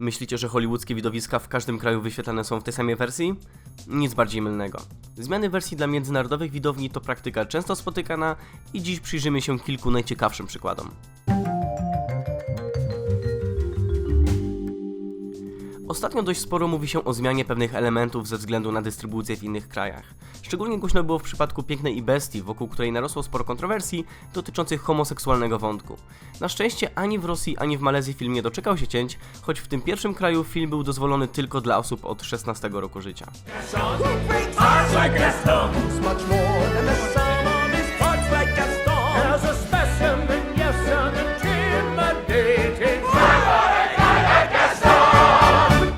Myślicie, że hollywoodzkie widowiska w każdym kraju wyświetlane są w tej samej wersji? Nic bardziej mylnego. Zmiany wersji dla międzynarodowych widowni to praktyka często spotykana i dziś przyjrzymy się kilku najciekawszym przykładom. Ostatnio dość sporo mówi się o zmianie pewnych elementów ze względu na dystrybucję w innych krajach. Szczególnie głośno było w przypadku Pięknej i Bestii, wokół której narosło sporo kontrowersji dotyczących homoseksualnego wątku. Na szczęście ani w Rosji, ani w Malezji film nie doczekał się cięć, choć w tym pierwszym kraju film był dozwolony tylko dla osób od 16 roku życia.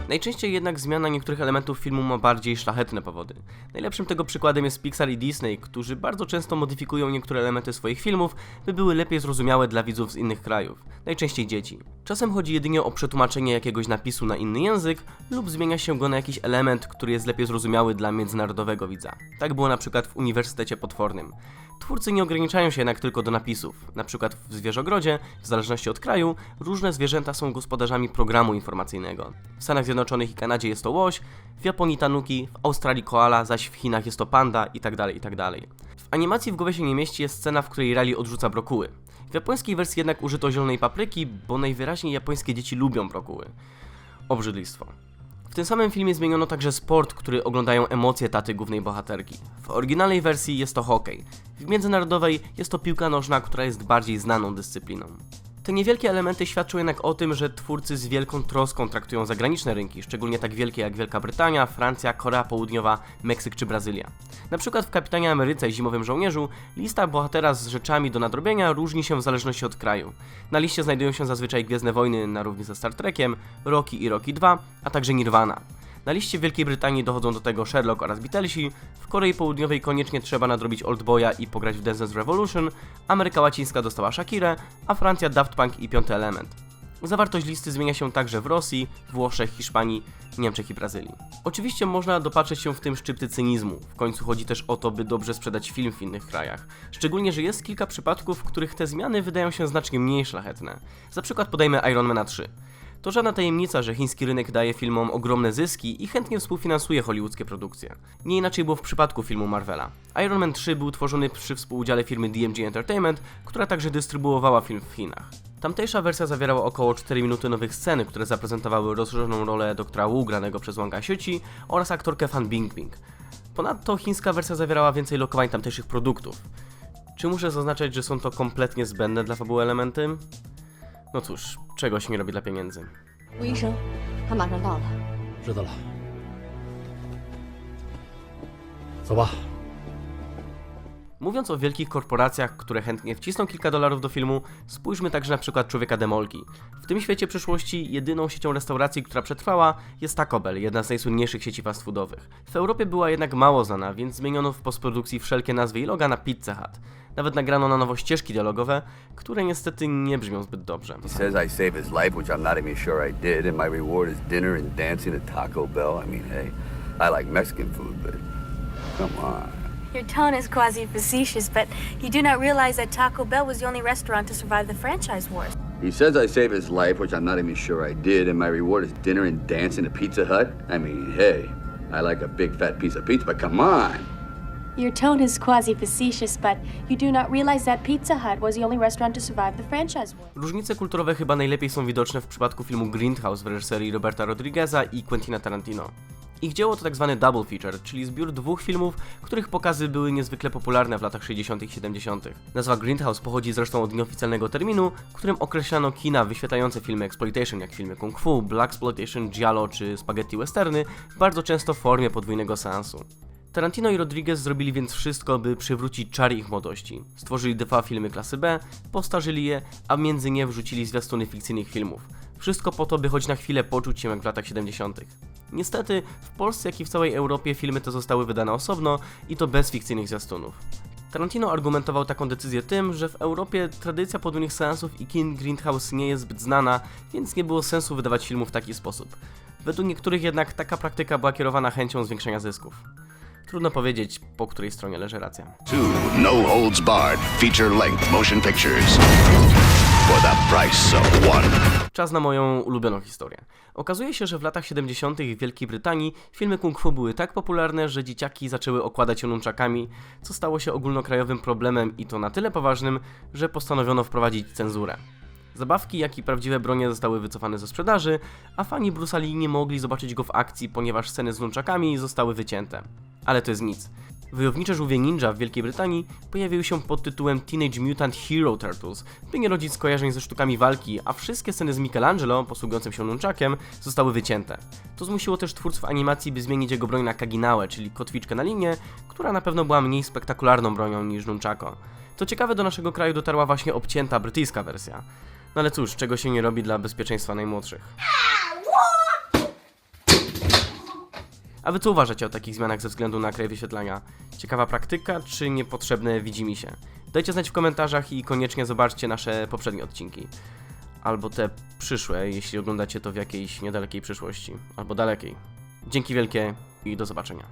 Najczęściej jednak zmiana niektórych elementów filmu ma bardziej szlachetne powody. Najlepszym tego przykładem jest Pixar i Disney, którzy bardzo często modyfikują niektóre elementy swoich filmów, by były lepiej zrozumiałe dla widzów z innych krajów, najczęściej dzieci. Czasem chodzi jedynie o przetłumaczenie jakiegoś napisu na inny język lub zmienia się go na jakiś element, który jest lepiej zrozumiały dla międzynarodowego widza. Tak było na przykład w Uniwersytecie Potwornym. Twórcy nie ograniczają się jednak tylko do napisów. Na przykład w Zwierzogrodzie, w zależności od kraju, różne zwierzęta są gospodarzami programu informacyjnego. W Stanach Zjednoczonych i Kanadzie jest to łoś, w Japonii tanuki, w Australii koala, zaś w Chinach jest to panda itd. itd. W animacji w głowie się nie mieści jest scena, w której Rally odrzuca brokuły. W japońskiej wersji jednak użyto zielonej papryki, bo najwyraźniej japońskie dzieci lubią brokuły. Obrzydlistwo. Tym samym filmie zmieniono także sport, który oglądają emocje taty głównej bohaterki. W oryginalnej wersji jest to hokej, w międzynarodowej jest to piłka nożna, która jest bardziej znaną dyscypliną. Te niewielkie elementy świadczą jednak o tym, że twórcy z wielką troską traktują zagraniczne rynki, szczególnie tak wielkie jak Wielka Brytania, Francja, Korea Południowa, Meksyk czy Brazylia. Na przykład w Kapitanie Ameryce i Zimowym Żołnierzu lista bohatera z rzeczami do nadrobienia różni się w zależności od kraju. Na liście znajdują się zazwyczaj Gwiezdne Wojny na równi ze Star Trekiem, Rocky i Rocky 2, a także Nirvana. Na liście Wielkiej Brytanii dochodzą do tego Sherlock oraz Beatlesi, w Korei Południowej koniecznie trzeba nadrobić Oldboya i pograć w Dance Revolution, Ameryka Łacińska dostała Shakirę, a Francja Daft Punk i Piąty Element. Zawartość listy zmienia się także w Rosji, Włoszech, Hiszpanii, Niemczech i Brazylii. Oczywiście można dopatrzeć się w tym szczypty cynizmu, w końcu chodzi też o to, by dobrze sprzedać film w innych krajach. Szczególnie, że jest kilka przypadków, w których te zmiany wydają się znacznie mniej szlachetne. Za przykład podajmy Ironmana 3. To żadna tajemnica, że chiński rynek daje filmom ogromne zyski i chętnie współfinansuje hollywoodzkie produkcje. Nie inaczej było w przypadku filmu Marvela. Iron Man 3 był tworzony przy współudziale firmy DMG Entertainment, która także dystrybuowała film w Chinach. Tamtejsza wersja zawierała około 4 minuty nowych scen, które zaprezentowały rozszerzoną rolę doktora Wu granego przez Wanga Xiuqi oraz aktorkę Fan Bingbing. Ponadto chińska wersja zawierała więcej lokowań tamtejszych produktów. Czy muszę zaznaczać, że są to kompletnie zbędne dla fabuły elementy? No cóż, czego się nie robi dla pieniędzy. 吴医生，他马上到了。知道了，走吧。 Mówiąc o wielkich korporacjach, które chętnie wcisną kilka dolarów do filmu, spójrzmy także na przykład Człowieka Demolki. W tym świecie przyszłości jedyną siecią restauracji, która przetrwała, jest Taco Bell, jedna z najsłynniejszych sieci fast foodowych. W Europie była jednak mało znana, więc zmieniono w postprodukcji wszelkie nazwy i loga na Pizza Hut. Nawet nagrano na nowo ścieżki dialogowe, które niestety nie brzmią zbyt dobrze. Taco Bell. I mean, hey, I like Mexican food, but come on. Your tone is quasi facetious, but you do not realize that Taco Bell was the only restaurant to survive the franchise wars. He says I saved his life, which I'm not even sure I did, and my reward is dinner and dancing at Pizza Hut. I mean, hey, I like a big fat piece of pizza, but come on. Your tone is quasi facetious, but you do not realize that Pizza Hut was the only restaurant to survive the franchise wars. Różnice kulturowe chyba najlepiej są widoczne w przypadku filmu Grindhouse w reżyserii Roberta Rodrigueza i Quentina Tarantino. Ich dzieło to tak zwany double feature, czyli zbiór dwóch filmów, których pokazy były niezwykle popularne w latach 60. i 70. Nazwa Grindhouse pochodzi zresztą od nieoficjalnego terminu, którym określano kina wyświetlające filmy exploitation, jak filmy kung fu, black exploitation, giallo czy spaghetti westerny, bardzo często w formie podwójnego seansu. Tarantino i Rodriguez zrobili więc wszystko, by przywrócić czar ich młodości. Stworzyli dwa filmy klasy B, postarzyli je, a między nie wrzucili zwiastuny fikcyjnych filmów. Wszystko po to, by choć na chwilę poczuć się jak w latach 70. Niestety, w Polsce jak i w całej Europie filmy te zostały wydane osobno i to bez fikcyjnych zwiastunów. Tarantino argumentował taką decyzję tym, że w Europie tradycja podwójnych seansów i kin Grindhouse nie jest zbyt znana, więc nie było sensu wydawać filmów w taki sposób. Według niektórych jednak taka praktyka była kierowana chęcią zwiększenia zysków. Trudno powiedzieć, po której stronie leży racja. Two No Holds Barred feature length motion pictures. Czas na moją ulubioną historię. Okazuje się, że w latach 70. w Wielkiej Brytanii filmy kung fu były tak popularne, że dzieciaki zaczęły okładać się nunczakami, co stało się ogólnokrajowym problemem i to na tyle poważnym, że postanowiono wprowadzić cenzurę. Zabawki, jak i prawdziwe bronie zostały wycofane ze sprzedaży, a fani Bruce'a Lee nie mogli zobaczyć go w akcji, ponieważ sceny z nunczakami zostały wycięte. Ale to jest nic. Wojownicze żółwie ninja w Wielkiej Brytanii pojawiły się pod tytułem Teenage Mutant Hero Turtles, by nie rodzić skojarzeń ze sztukami walki, a wszystkie sceny z Michelangelo, posługującym się nunczakiem, zostały wycięte. To zmusiło też twórców animacji, by zmienić jego broń na Kaginałę, czyli kotwiczkę na linię, która na pewno była mniej spektakularną bronią niż nunchako. To ciekawe, do naszego kraju dotarła właśnie obcięta brytyjska wersja. No ale cóż, czego się nie robi dla bezpieczeństwa najmłodszych. A wy co uważacie o takich zmianach ze względu na kraj wyświetlania? Ciekawa praktyka czy niepotrzebne widzimy się? Dajcie znać w komentarzach i koniecznie zobaczcie nasze poprzednie odcinki. Albo te przyszłe, jeśli oglądacie to w jakiejś niedalekiej przyszłości, albo dalekiej. Dzięki wielkie i do zobaczenia.